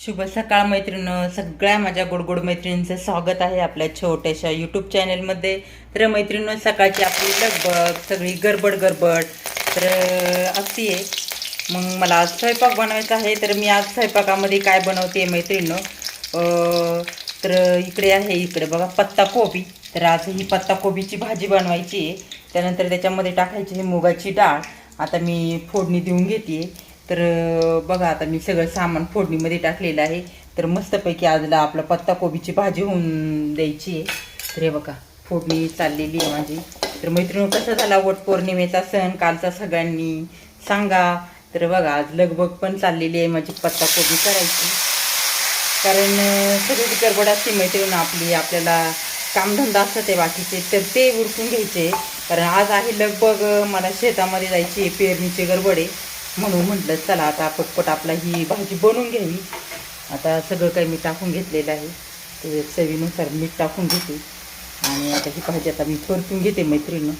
शुभ सकाळ मैत्रिणं सगळ्या माझ्या गोडगोड मैत्रिणींचं स्वागत आहे आपल्या छोट्याशा यूट्यूब चॅनलमध्ये तर मैत्रिणी सकाळची आपली लगबग सगळी गडबड गडबड. तर असती आहे. मग मला आज स्वयंपाक बनवायचा आहे. तर मी आज स्वयंपाकामध्ये काय बनवते मैत्रिणीनं? तर इकडे आहे इकडे बघा पत्ता कोबी. तर आज ही पत्ता कोबीची भाजी बनवायची आहे. त्यानंतर त्याच्यामध्ये टाकायची आहे मुगाची डाळ. आता मी फोडणी देऊन घेते तर बघा आता मी सगळं सामान फोडणीमध्ये टाकलेलं आहे. तर मस्तपैकी आजला आपलं पत्ता कोबीची भाजी होऊन द्यायची आहे. तर हे बघा फोडणी चाललेली आहे माझी. तर मैत्रिणी कसा झाला वटपौर्णिमेचा सण कालचा सगळ्यांनी? सांगा. तर बघा आज लगबग पण चाललेली आहे माझी पत्ता कोबी करायची. कारण सगळी गडबड असते मैत्रीण आपली. आपल्याला कामधंदा असतं ते बाकीचे. तर ते उरकून घ्यायचे. कारण आज आहे लगबग मला शेतामध्ये जायची पेरणीची गडबड आहे. म्हणून म्हटलं चला आता पटपट आपला ही भाजी बनवून घ्यावी. आता सगळं काही मी टाकून घेतलेलं आहे. ते चवीनुसार मीठ टाकून घेते. आणि आता ही भाजी आता मी परतून घेते मैत्रिणीनं.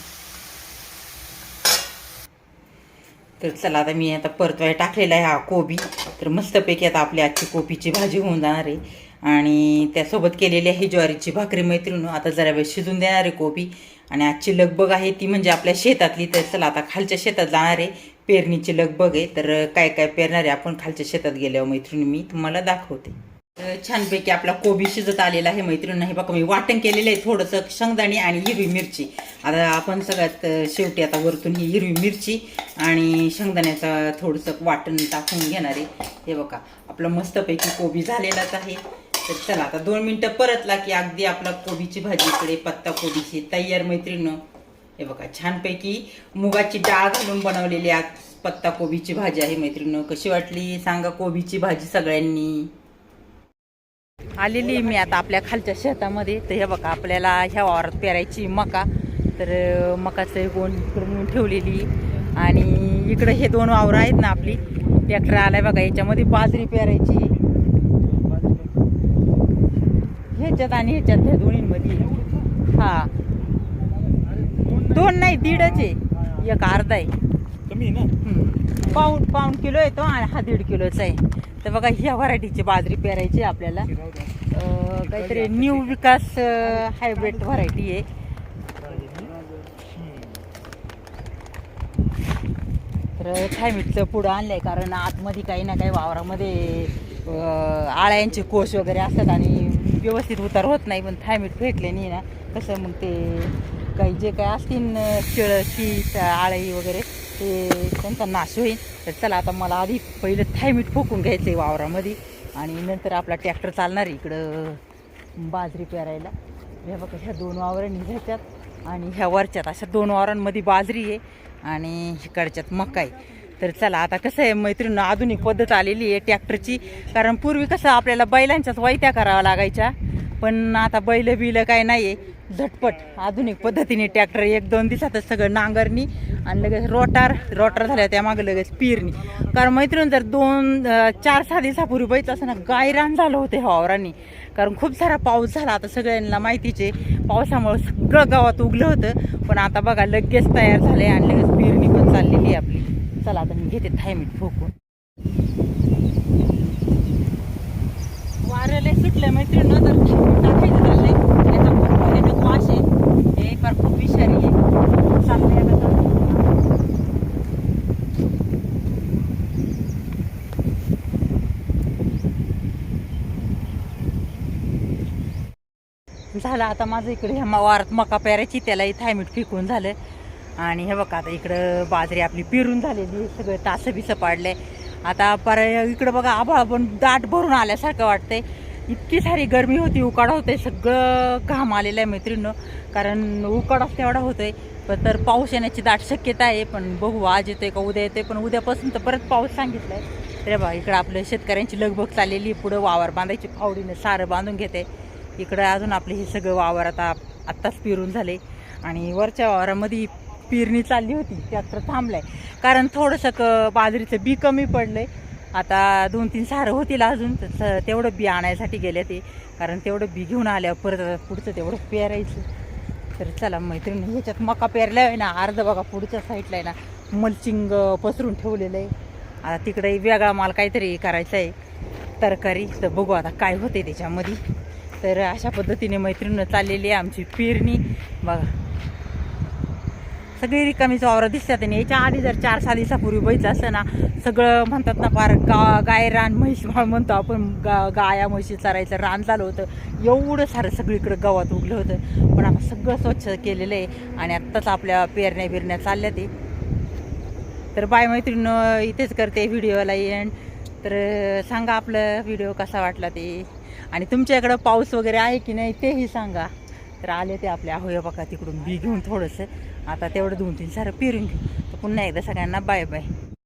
तर चला आता मी आता परतवाय टाकलेला आहे हा कोबी. तर मस्तपैकी आता आपली आजची कोबीची भाजी होऊन जाणार आहे. आणि त्यासोबत केलेली आहे ज्वारीची भाकरी. मैत्रीण आता जरा वेळ शिजून देणार आहे कोबी. आणि आजची लगबग आहे ती म्हणजे आपल्या शेतातली. तर चला आता खालच्या शेतात जाणार आहे. पेरणीची लगबग आहे तर काय काय पेरणार आहे आपण खालच्या शेतात गेल्यावर मैत्रिणी मी तुम्हाला दाखवते. तर छानपैकी आपला कोबी शिजत आलेला आहे मैत्रिणी हे बघा मी वाटण केलेलं आहे थोडंसं शेंगदाणे आणि हिरवी मिरची. आता आपण सगळ्यात शेवटी आता वरतून ही हिरवी मिरची आणि शेंगदाण्याचं थोडंसं वाटण टाकून घेणार आहे. हे बघा आपलं मस्तपैकी कोबी झालेलाच आहे. तर चला आता दोन मिनटं परतला की अगदी आपला कोबीची भाजी इकडे पत्ता कोबीची तयार मैत्रिणं हे बघा छानपैकी मुगाची डाळ घालून बनवलेली आज पत्ता कोबीची भाजी आहे मैत्रिणं कशी वाटली? सांगा कोबीची भाजी सगळ्यांनी. आलेली मी आता आपल्या खालच्या शेतामध्ये. तर हे बघा आपल्याला ह्या वावरात पेरायची मका. तर मकाचं गोण करून ठेवलेली. आणि इकडं हे दोन वावरं आहेत ना आपली. ट्रॅक्टर आलाय बघा याच्यामध्ये बाजरी पेरायची. ह्याच्यात आणि ह्याच्यात ह्या दोन्हीमध्ये. हा. दोन नाही दीडच आहे. एक अर्धा आहे. कमी ना. पाऊण पाऊण किलो येतो आणि हा दीड किलोचा आहे. तर बघा ह्या व्हरायटीची बाजरी पेरायची आपल्याला. अं, काहीतरी न्यू विकास हायब्रिड व्हरायटी आहे. तर थायमिटचं पुढं आणलंय कारण आतमध्ये काही ना काही वावरामध्ये अं, आळ्यांचे कोश वगैरे असतात आणि व्यवस्थित उतार होत नाही पण थायमिट भेटले नाही ना. कसं मग ते काही जे काय असतील शिळ शीत आळी वगैरे ते त्यांचा नाश होईल. तर चला आता मला आधी पहिलं थायमीट फुकून घ्यायचं आहे वावरामध्ये. आणि नंतर आपला ट्रॅक्टर चालणार आहे इकडं बाजरी पेरायला. हे बघा ह्या दोन वावरं निघायच्यात. आणि ह्या वरच्यात अशा दोन वावरांमध्ये बाजरी आहे आणि इकडच्यात मका आहे. तर चला आता कसं आहे मैत्रीण आधुनिक पद्धत आलेली आहे ट्रॅक्टरची कारण पूर्वी कसं आपल्याला बैलांच्याच वैत्या कराव्या लागायच्या. पण आता बैल बिलं काय नाही आहे झटपट आधुनिक पद्धतीने ट्रॅक्टर एक दोन दिवसातच सगळं नांगरणी आणि लगेच रोटार रोटार झाल्या त्यामागं लगेच पेरणी. कारण मैत्रीण जर दोन चार सहा दिवसापूर्वी बघितलं असं ना गायरान झालं होते वावरांनी. कारण खूप सारा पाऊस झाला. आता सगळ्यांना माहितीचे पावसामुळं सगळं गावात उगलं होतं. पण आता बघा लगेच तयार झाले आणि लगेच पेरणी पण चाललेली आहे आपली. चला आता मी घेते थायमीट फुकून वाऱ्याला सुटलं मैत्रीण तर टाकायचं चाललंय याचा खूप याच्यात वास आहे हे फार खूप विषारी आहे चाललंय आता तर. झालं. आता माझं इकडे ह्या वारात मका पेरायची त्यालाही थायमीट फिकून झालं. आणि हे बघा आता इकडं बाजरी आपली पेरून झालेली सगळं तासं बिसं पाडलंय. आता पर इकडं बघा आभाळ पण दाट भरून आल्यासारखं वाटतंय. इतकी सारी गरमी होती उकाडा होतंय. सगळं घाम आलेलं आहे मैत्रिणीनं. कारण उकाडाच तेवढा होतोय. पण तर पाऊस येण्याची दाट शक्यता आहे. पण बघू आज येतोय का उद्या येतोय. पण उद्यापासून तर परत पाऊस सांगितलाय. तर हे बघा इकडं आपलं शेतकऱ्यांची लगबग चाललेली आहे. पुढं वावर बांधायची फावडीनं सारं बांधून घेते. इकडं अजून आपले हे सगळं वावर आता आत्ताच पेरून झाले. आणि वरच्या वावरामध्ये पेरणी चालली होती त्यात थांबलं आहे कारण थोडंसं क बाजरीचं बी कमी पडलंय. आता दोन तीन सारं होतील अजून तेवढं बी आणायसाठी गेले ते. कारण तेवढं बी घेऊन आल्यावर परत पुढचं तेवढं पेरायचं. तर चला मैत्रिणी ह्याच्यात मका पेरल्या आहे ना अर्ध बघा पुढच्या साईडला आहे ना मल्चिंग पसरून ठेवलेलं आहे. आता तिकडे वेगळा माल काहीतरी करायचा आहे तरकारी. तर बघू आता काय होते त्याच्यामध्ये. तर अशा पद्धतीने मैत्रिणीनं चाललेली आहे आमची पेरणी. बघा. सगळी रिकामीच वावरं दिसतात आणि याच्या आधी जर चार सहा दिवसापूर्वी बघितलं असं ना सगळं म्हणतात ना फार गा गाय रान म्हैस भाळ म्हणतो आपण. गा गाया म्हशी चरायचं रान झालं होतं. एवढं सारं सगळीकडं गावात उगलं होतं. पण आपण सगळं स्वच्छ केलेलं आहे आणि आत्ताच आपल्या पेरण्या बिरण्या चालल्या ते तर बाय मैत्रिणीनं इथेच करते व्हिडिओला येण तर सांगा आपलं व्हिडिओ कसा वाटला ते. आणि तुमच्या इकडं पाऊस वगैरे आहे की नाही तेही सांगा. तर आले ते आपल्या आहोया बघा तिकडून बी घेऊन थोडंसं. आता तेवढं दोन तीन सारं पेरून घेऊ. तर पुन्हा एकदा सगळ्यांना बाय बाय